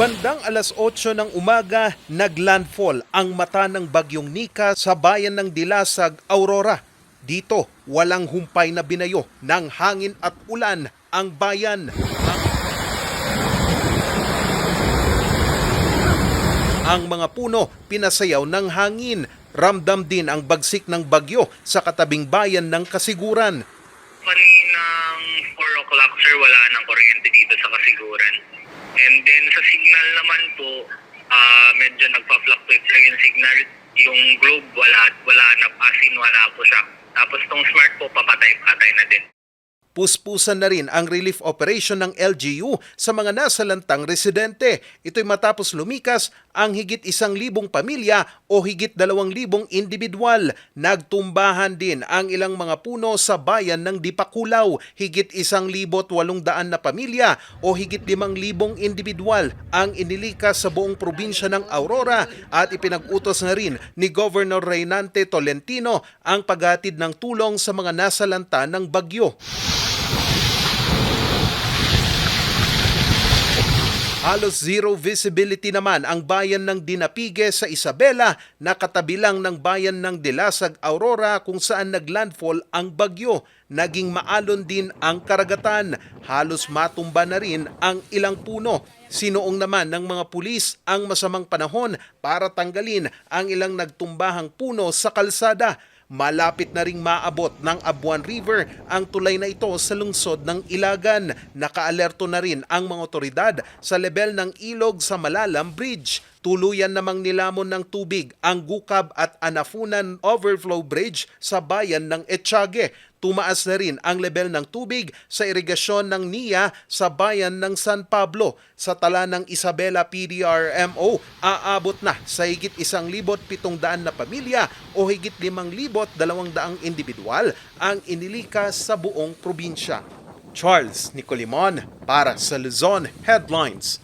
Bandang alas 8 ng umaga, naglandfall ang mata ng bagyong Nika sa bayan ng Dilasag, Aurora. Dito, walang humpay na binayo ng hangin at ulan ang bayan. Ang mga puno pinasayaw ng hangin. Ramdam din ang bagsik ng bagyo sa katabing bayan ng Kasiguran. Kaninang 4 o'clock, sir, wala nang kuryente dito sa Kasiguran. And then sa signal naman po, ah medyo nagpa-fluctuate yung signal. Yung globe, wala, wala na, as in wala po siya. Tapos tong smart po, papatay-patay na din. Puspusan na rin ang relief operation ng LGU sa mga nasalantang residente. Ito'y matapos lumikas ang higit isang libong pamilya o higit dalawang libong individual. Nagtumbahan din ang ilang mga puno sa bayan ng Dipakulaw. Higit isang libot walong daan na pamilya o higit limang libong individual ang inilikas sa buong probinsya ng Aurora at ipinag-utos na rin ni Governor Reynante Tolentino ang paghatid ng tulong sa mga nasalanta ng bagyo. Halos zero visibility naman ang bayan ng Dinapige sa Isabela na katabi lang ng bayan ng Dilasag, Aurora kung saan naglandfall ang bagyo. Naging maalon din ang karagatan. Halos matumba na rin ang ilang puno. Sinuong naman ng mga pulis ang masamang panahon para tanggalin ang ilang nagtumbahang puno sa kalsada. Malapit na ring maabot ng Abuan River ang tulay na ito sa lungsod ng Ilagan. Nakaalerto na rin ang mga otoridad sa level ng ilog sa Malalam Bridge. Tuluyan namang nilamon ng tubig ang Gukab at Anafunan Overflow Bridge sa bayan ng Etchage. Tumaas na rin ang level ng tubig sa irigasyon ng NIA sa bayan ng San Pablo. Sa tala ng Isabela PDRMO, aabot na sa higit isang libot pitong daan na pamilya o higit limang libot dalawang daang individual ang inilikas sa buong probinsya. Charles Nicolimon para sa Luzon Headlines.